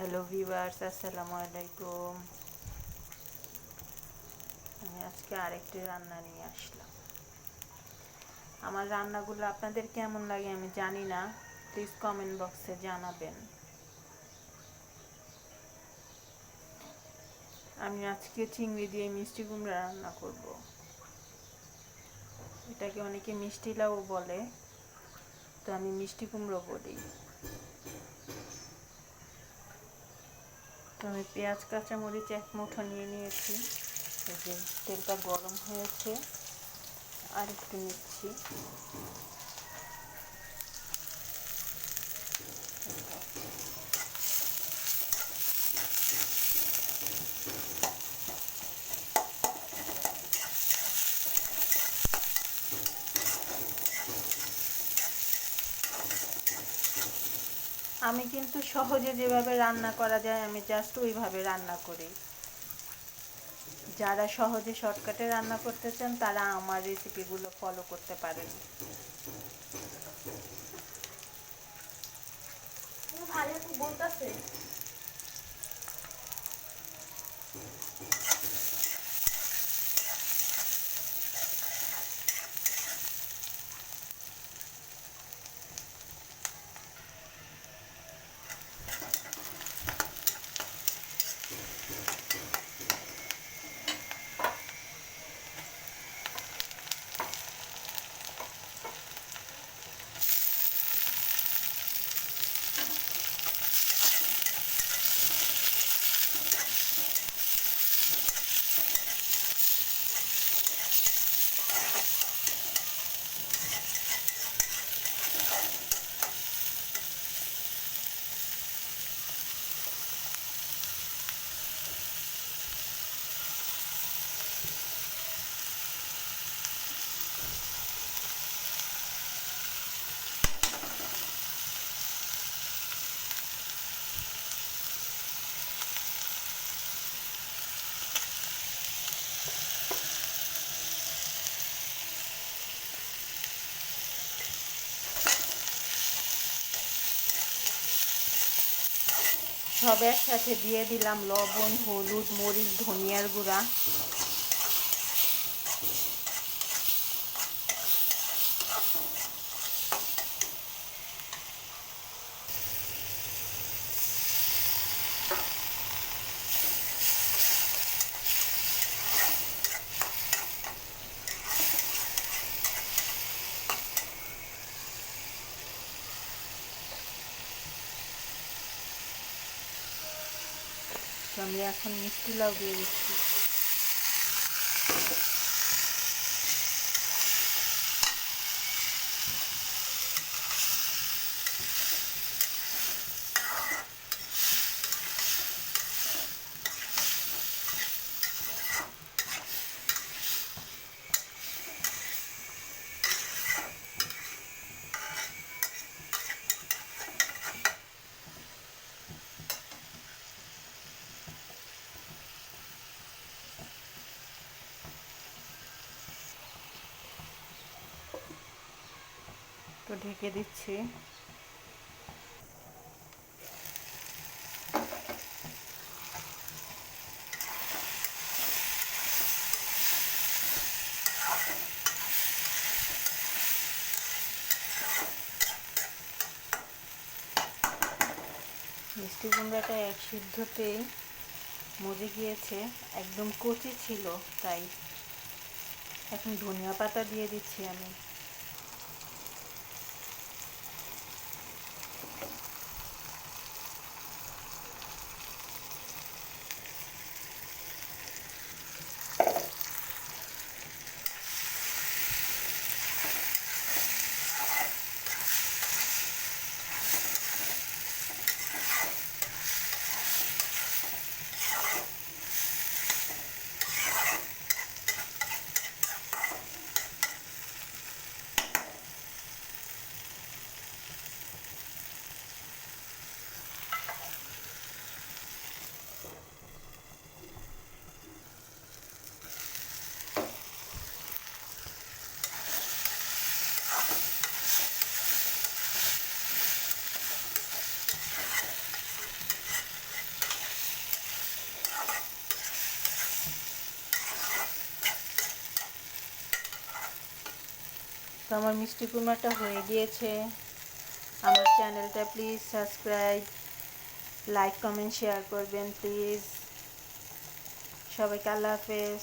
Hello viewers আসসালামু আলাইকুম। আমি আজকে আরেকটি রান্না নিয়ে আসলাম। আমার রান্নাগুলো আপনাদের কেমন লাগে আমি জানি না। প্লিজ কমেন্ট বক্সে জানাবেন। আমি আজকে চিংড়ি দিয়ে মিষ্টি কুমড়া রান্না করব। এটাকে অনেকে মিষ্টি লাউ বলে। তো আমি মিষ্টি কুমড়ো বলি। তো আমি পেঁয়াজ, কাঁচামরিচ, এক মুঠো নিয়ে নিয়েছি। এই যে তেলটা গরম হয়েছে। আর একটু নিচ্ছি। আমি কিন্তু সহজে যেভাবে রান্না করা যায়, আমি জাস্ট ওইভাবে রান্না করি। যারা সহজে শর্টকাটে রান্না করতে চান, তারা আমার রেসিপিগুলো ফলো করতে পারেন। ভালো সব একসাথে দিয়ে দিলাম লবণ হলুদ মরিচ ধনিয়ার গুঁড়া। আমি এখন মিষ্টি লাউ দিয়ে দিচ্ছি। তো ঢেকে দিচ্ছি। মিষ্টি কুমড়াটা এক সিদ্ধতেই মজে গিয়েছে, একদম কচি ছিল, তাই এখন ধনিয়া পাতা দিয়ে দিচ্ছি আমি। তো আমার মিষ্টি কুরমাটা হয়ে গিয়েছে। আমার চ্যানেলটা please subscribe like comment share করবেন প্লিজ সবাইকে আল্লাহ হাফেজ।